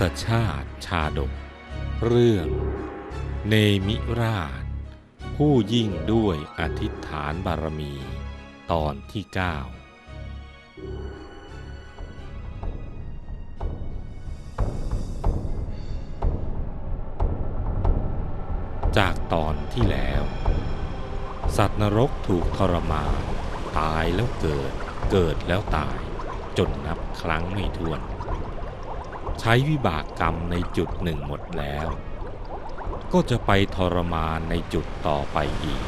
ศชาติชาดก เรื่อง เนมิราช ผู้ยิ่งด้วยอธิษฐานบารมี ตอนที่เก้าจากตอนที่แล้ว สัตว์นรกถูกทรมานตายแล้วเกิด เกิดแล้วตาย จนนับครั้งไม่ถ้วน ใช้วิบากกรรมในจุดหนึ่งหมดแล้ว ก็จะไปทรมานในจุดต่อไปอีก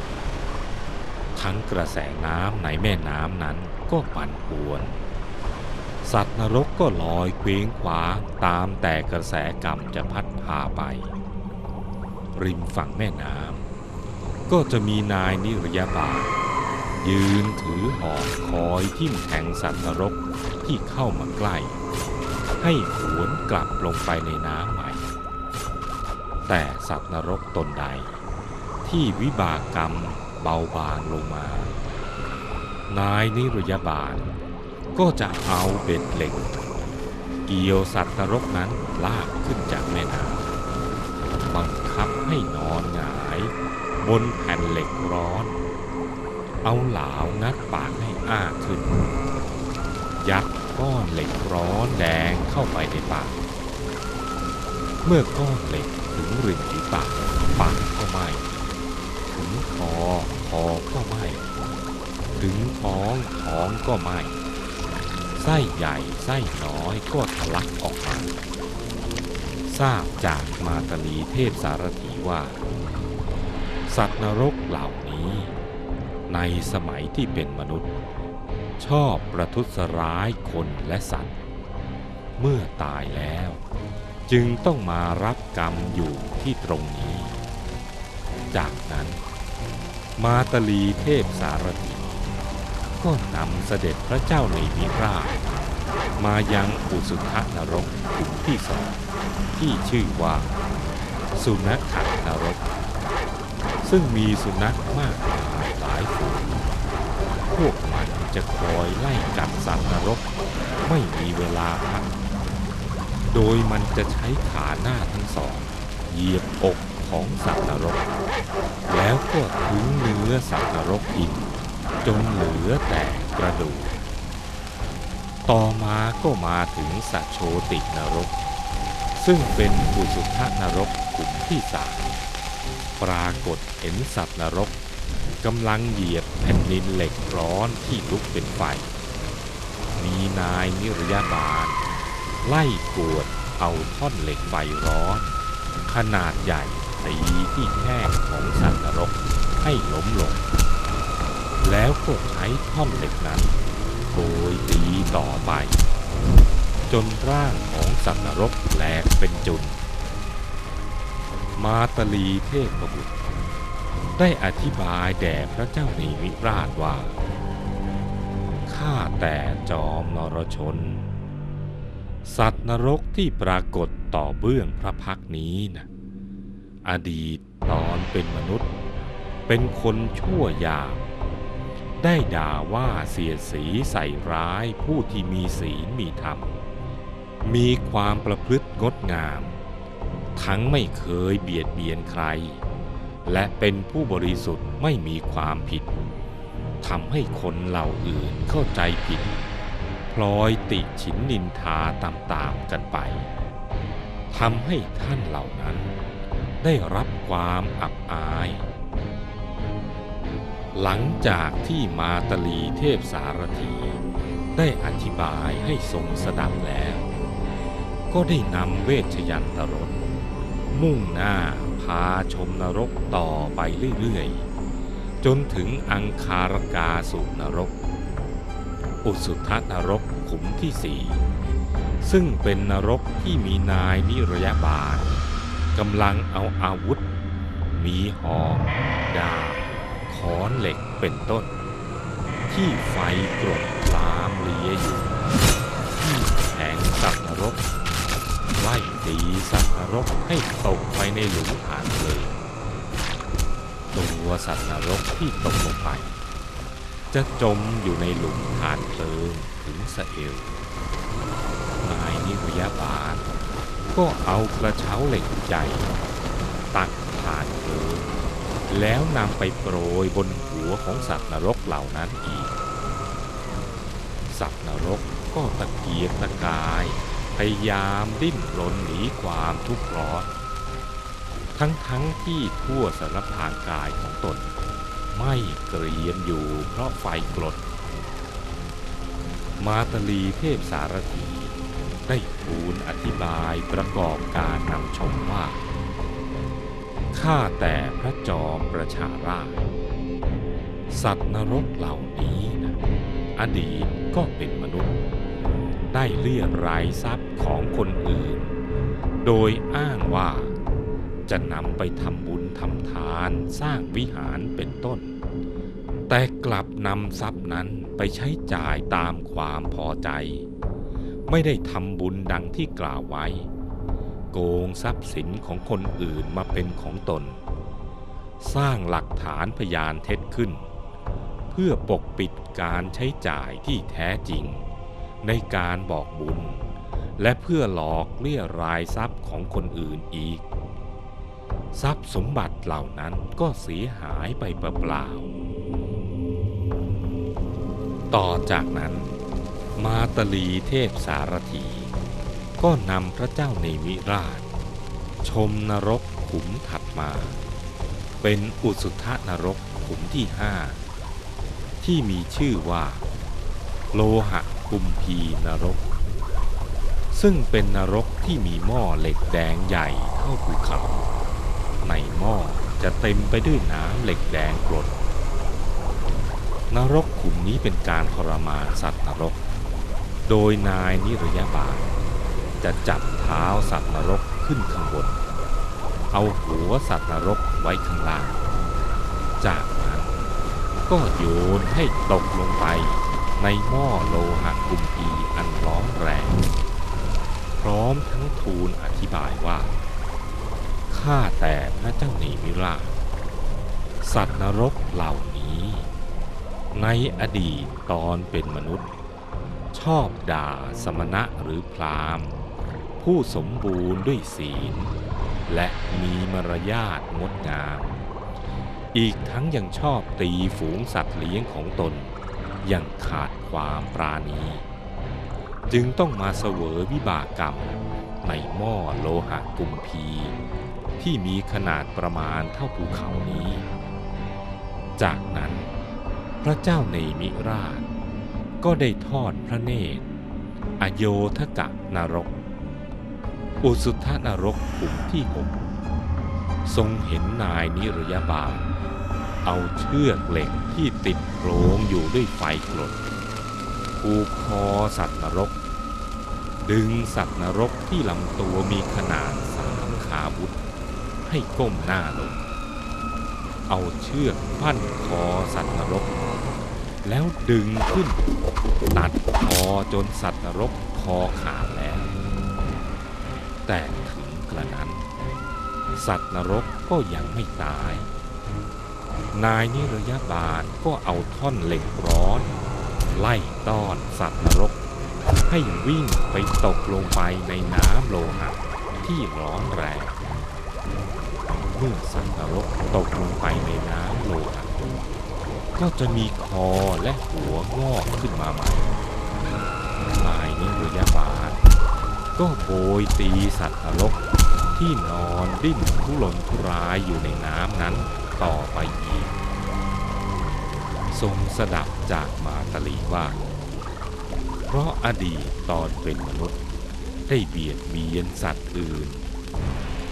ทั้งกระแสน้ำในแม่น้ำนั้นก็ปั่นป่วน สัตว์นรกก็ลอยเคว้งคว้างตามแต่กระแสกรรมจะพัดพาไป ริมฝั่งแม่น้ำก็จะมีนายนิรยาบาลยืนถือหอกคอยทิ่มแทงสัตว์นรกที่เข้ามาใกล้ ให้หวนกลับลงไปในน้ำใหม่ แต่สัตว์นรกตนใด ที่วิบากกรรมเบาบางลงมา นายนิรยาบาล ก็จะเอาเบ็ดเหล็ก เกี่ยวสัตว์นรกนั้นลากขึ้นจากแม่น้ำบังคับให้นอนหงายบนแผ่นเหล็กร้อน เอาเหลางัดปากให้อ้าขึ้น ยัด ก้อนเหล็กร้อนแดงเข้าไปในปาก เมื่อก้อนเหล็กถึงริมฝีปากปากก็ไหมถึงคอคอก็ไหมถึงท้องท้องก็ไหมไส้ใหญ่ไส้น้อยก็ทะลักออกมาทราบจากมาตลีเทพสารถีว่า สัตว์นรกเหล่านี้ ในสมัยที่เป็นมนุษย์ ชอบประทุษร้ายคนและสัตว์ เมื่อตายแล้ว จึงต้องมารับกรรมอยู่ที่ตรงนี้ จากนั้น มาตลีเทพสารถีก็นำเสด็จพระเจ้าในวิราชมายังอุสุทนรกขุมที่สองที่ชื่อว่า สุนัขนรก ซึ่งมีสุนัขมากมายหลายฝูงพวกมัน จะคอยไล่กัดสัตว์นรกไม่มีเวลาพัก โดยมันจะใช้ขาหน้าทั้งสองเหยียบอกของสัตว์นรก แล้วก็ถึงเนื้อสัตว์นรกกิน จนเหลือแต่กระดูก ต่อมาก็มาถึงสัตโชตินรก ซึ่งเป็นปุสุทนรกกลุ่มที่สามปรากฏเห็นสัตว์นรกกำลังเหยียบ แผ่นดินเหล็กร้อนที่ลุกเป็นไฟ มีนายนิรยาบาล ไล่กวดเอาท่อนเหล็กไฟร้อน ขนาดใหญ่ตีที่แข้งของสัตว์นรกให้ล้มลง แล้วก็ใช้ท่อนเหล็กนั้นโกยตีต่อไป จนร่างของสัตว์นรกแหลกเป็นจุนมาตลีเทพบุตร ได้อธิบายแด่พระเจ้าในวิราชว่า ข้าแต่จอมนรชน สัตว์นรกที่ปรากฏต่อเบื้องพระพักนี้นะอดีตตอนเป็นมนุษย์ เป็นคนชั่วยามได้ด่าว่าเสียสีใส่ร้ายผู้ที่มีศีลมีธรรม มีความประพฤติงดงาม ทั้งไม่เคยเบียดเบียนใคร และเป็นผู้บริสุทธิ์ไม่มีความผิดทำให้คนเหล่าอื่นเข้าใจผิด พลอยติฉินนินทาตามๆกันไปทำให้ท่านเหล่านั้น ได้รับความอับอาย หลังจากที่มาตลีเทพสารถีได้อธิบายให้ทรงสดับแล้ว ก็ได้นำเวชยันตรสมุ่งหน้า พาชมนรกต่อไปเรื่อยๆ จนถึงอังคารกาสุนรก อุสุทนรกขุมที่สี่ซึ่งเป็นนรกที่มีนายนิรยาบาลกำลังเอาอาวุธ มีหอกดาบค้อนเหล็กเป็นต้น ที่ไฟกรดลามเลียอยู่ ตีสัตว์นรกให้ตกไปในหลุมฐานเลยตัวสัตว์นรกที่ตกลงไป จะจมอยู่ในหลุมฐานเพลิงถึงสะเอว นายนิรยาบาลก็เอากระเช้าเหล็กใหญ่ตักผ่านเพลิงแล้วนำไปโปรยบนหัวของสัตว์นรกเหล่านั้นอีก สัตว์นรกก็ตะเกียกตะกาย พยายามดิ้นรนหนีความทุกข์ร้อน ทั้งทั้งที่ทั่วสารพางกายของตน ไม่เกรียมอยู่เพราะไฟกรด มาตลีเทพสารถีได้ทูลอธิบายประกอบการนำชมว่าข้าแต่พระจอมประชาราชสัตว์นรกเหล่านี้นะอดีตก็เป็นม ได้เลี่ยรายทรัพย์ของคนอื่น โดยอ้างว่าจะนำไปทำบุญทำทานสร้างวิหารเป็นต้น แต่กลับนำทรัพย์นั้นไปใช้จ่ายตามความพอใจ ไม่ได้ทำบุญดังที่กล่าวไว้ โกงทรัพย์สินของคนอื่นมาเป็นของตน สร้างหลักฐานพยานเท็จขึ้น เพื่อปกปิดการใช้จ่ายที่แท้จริง ในการบอกบุญ และเพื่อหลอกเลี่ยรายทรัพย์ของคนอื่นอีก ทรัพย์สมบัติเหล่านั้นก็เสียหายไปเปล่าๆต่อจากนั้นมาตลีเทพสารถี ก็นำพระเจ้าในมิราช ชมนรกขุมถัดมา เป็นอุสุทนรกขุมที่ห้าที่มีชื่อว่า โลหะ กุมพีนรก ซึ่งเป็นนรกที่มีหม้อเหล็กแดงใหญ่เท่าภูเขา ในหม้อจะเต็มไปด้วยน้ำเหล็กแดงกรดนรกขุมนี้เป็นการทรมานสัตว์นรก โดยนายนิรยาบาล จะจับเท้าสัตว์นรกขึ้นข้างบน เอาหัวสัตว์นรกไว้ข้างล่าง จากนั้นก็โยนให้ตกลงไป ในหม้อโลหะกุมพีอันร้อนแรง พร้อมทั้งทูลอธิบายว่า ข้าแต่พระเจ้าหนีมิราชสัตว์นรกเหล่านี้ ในอดีตตอนเป็นมนุษย์ ชอบด่าสมณะหรือพราหมณ์ ผู้สมบูรณ์ด้วยศีล และมีมารยาทงดงาม อีกทั้งยังชอบตีฝูงสัตว์เลี้ยงของตน ย่างขาดความปราณี จึงต้องมาเสวยวิบากกรรมในหม้อโลหะกุมพี ที่มีขนาดประมาณเท่าภูเขานี้ จากนั้นพระเจ้าเนมิราช ก็ได้ทอดพระเนตร อโยธกะนรก อุสุทธนรกขุมที่หกทรงเห็นนายนิรยาบาล เอาเชือกเหล็กที่ติดโครงอยู่ด้วยไฟกรดผูกคอสัตว์นรก ดึงสัตว์นรกที่ลำตัวมีขนาดสามขาบุตรให้ก้มหน้าลง เอาเชือกพันคอสัตว์นรก แล้วดึงขึ้น ตัดคอจนสัตว์นรกคอขาดแล้ว แต่ถึงกระนั้น สัตว์นรกก็ยังไม่ตาย นายนิรยาบาลก็เอาท่อนเหล็กร้อน ไล่ต้อนสัตว์นรก ให้วิ่งไปตกลงไปในน้ำโลหะที่ร้อนแรงเมื่อสัตว์นรกตกลงไปในน้ำโลหะก็จะมีคอและหัวงอกขึ้นมาใหม่นายนิรยาบาลก็โบยตีสัตว์นรกที่นอนดิ้นทุรนทุรายอยู่ในน้ำนั้น ต่อไปอีก ทรงสดับจากมาตลีว่า เพราะอดีตตอนเป็นมนุษย์ ได้เบียดเบียนสัตว์อื่น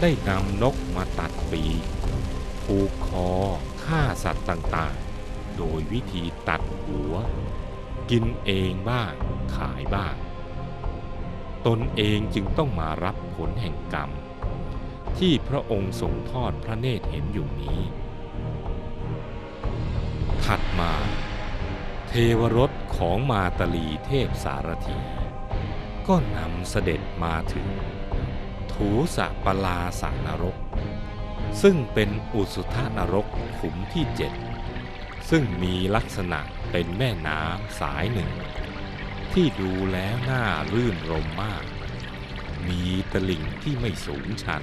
ได้นำนกมาตัดปีกผูกคอฆ่าสัตว์ต่างๆ โดยวิธีตัดหัว กินเองบ้าง ขายบ้าง ตนเองจึงต้องมารับผลแห่งกรรม ที่พระองค์ทรงทอดพระเนตรเห็นอยู่นี้ ถัดมา เทวรถของมาตลีเทพสารถี ก็นำเสด็จมาถึง ถูสะปลาสานรก ซึ่งเป็นอุสุธานรกขุมที่เจ็ดซึ่งมีลักษณะเป็นแม่น้ำสายหนึ่ง ที่ดูแล้วน่ารื่นรมมาก มีตลิ่งที่ไม่สูงชัน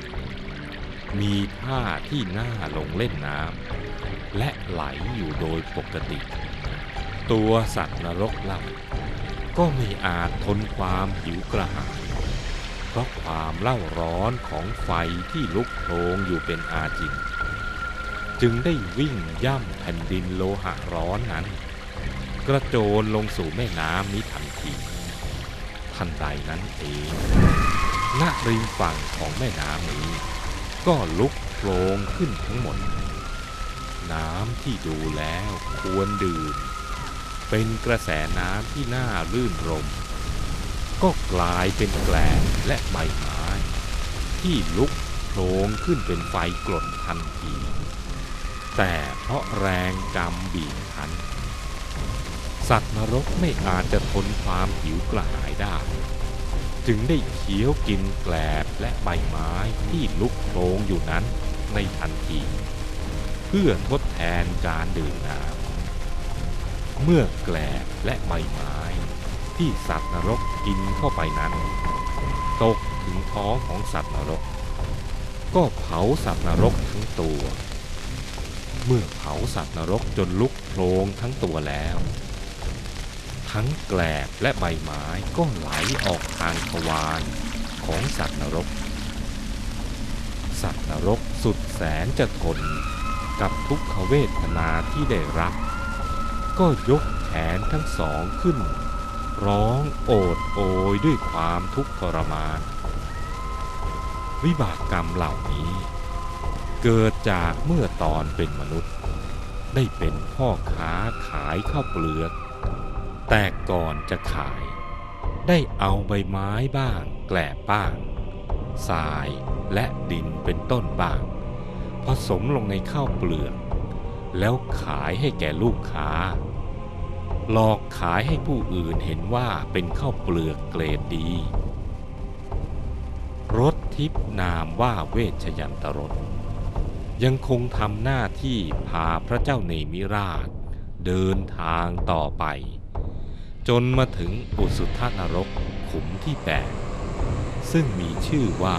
มีท่าที่น่าลงเล่นน้ำ และไหลอยู่โดยปกติ ตัวสัตว์นรกเล่าก็ไม่อาจทนความหิวกระหาย เพราะความเล่าร้อนของไฟที่ลุกโผลงอยู่เป็นอาจินจึงได้วิ่งย่ำแผ่นดินโลหะร้อนนั้น กระโจนลงสู่แม่น้ำนี้ทันที ทันใดนั้นเองณริมฝั่งของแม่น้ำนี้ ก็ลุกโผลงขึ้นทั้งหมด น้ำที่ดูแล้วควรดื่ม เป็นกระแสน้ำที่น่ารื่นรม ก็กลายเป็นแกลบและใบไม้ ที่ลุกโผลงขึ้นเป็นไฟกลดทันที แต่เพราะแรงกรรมบีบคั้น สัตว์นรกไม่อาจจะทนความหิวกระหายได้ จึงได้เคี้ยวกินแกลบและใบไม้ที่ลุกโผลงอยู่นั้นในทันที เพื่อทดแทนการดื่มน้ำเมื่อแกลบและใบไม้ ที่สัตว์นรกกินเข้าไปนั้น ตกถึงท้องของสัตว์นรก ก็เผาสัตว์นรกทั้งตัว เมื่อเผาสัตว์นรกจนลุกโผลงทั้งตัวแล้ว ทั้งแกลบและใบไม้ก็ไหลออกทางทวารของสัตว์นรก สัตว์นรกสุดแสนจะทน กับทุกขเวทนาที่ได้รับ ก็ยกแขนทั้งสองขึ้น ร้องโอดโอยด้วยความทุกข์ทรมาน วิบากกรรมเหล่านี้ เกิดจากเมื่อตอนเป็นมนุษย์ ได้เป็นพ่อค้าขายข้าวเปลือก แต่ก่อนจะขาย ได้เอาใบไม้บ้าง แกลบบ้างทรายและดินเป็นต้นบ้าง ผสมลงในข้าวเปลือก แล้วขายให้แก่ลูกค้า หลอกขายให้ผู้อื่นเห็นว่าเป็นข้าวเปลือกเกรดดีรถทิพนามว่าเวชยันตรสยังคงทำหน้าที่พาพระเจ้าเนมิราช เดินทางต่อไป จนมาถึงอุสุทธนรกขุมที่แปดซึ่งมีชื่อว่า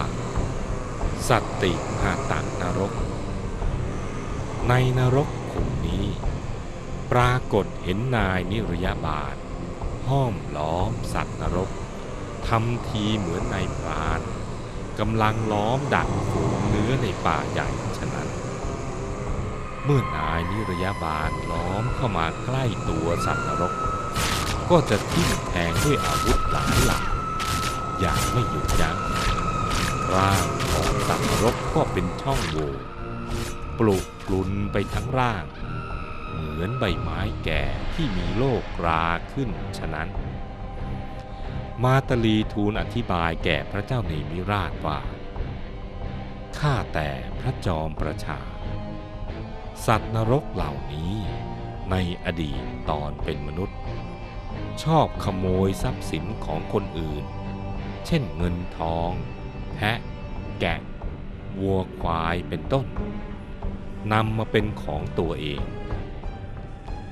สัตติหาตังนรก ในนรกขุมนี้ ปรากฏเห็นนายนิรยาบาลห้อมล้อมสัตว์นรกทำทีเหมือนนายพรานกำลังล้อมดักฝูงเนื้อในป่าใหญ่ฉะนั้น เมื่อนายนิรยาบาลล้อมเข้ามาใกล้ตัวสัตว์นรก ก็จะทิ่มแทงด้วยอาวุธหลายหลากอย่างไม่หยุดยัง้งร่างของสัตว์นรกก็เป็นช่องโหว่ ปลุกปลุนไปทั้งร่าง เหมือนใบไม้แก่ที่มีโรคราขึ้นฉะนั้น มาตลีทูลอธิบายแก่พระเจ้าเนมิราชว่า ข้าแต่พระจอมประชา สัตว์นรกเหล่านี้ในอดีตตอนเป็นมนุษย์ ชอบขโมยทรัพย์สินของคนอื่น เช่นเงินทอง แพะ แกะ วัวควายเป็นต้น นำมาเป็นของตัวเอง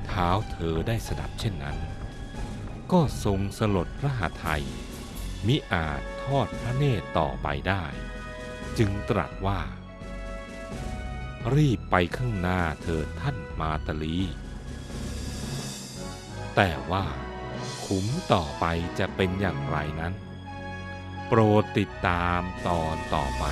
เท้าเธอได้สดับเช่นนั้น ก็ทรงสลดพระหฤทัยมิอาจทอดพระเนตรต่อไปได้ จึงตรัสว่า รีบไปข้างหน้าเถิดท่านมาตลี แต่ว่าขุมต่อไปจะเป็นอย่างไรนั้น โปรดติดตามตอนต่อไป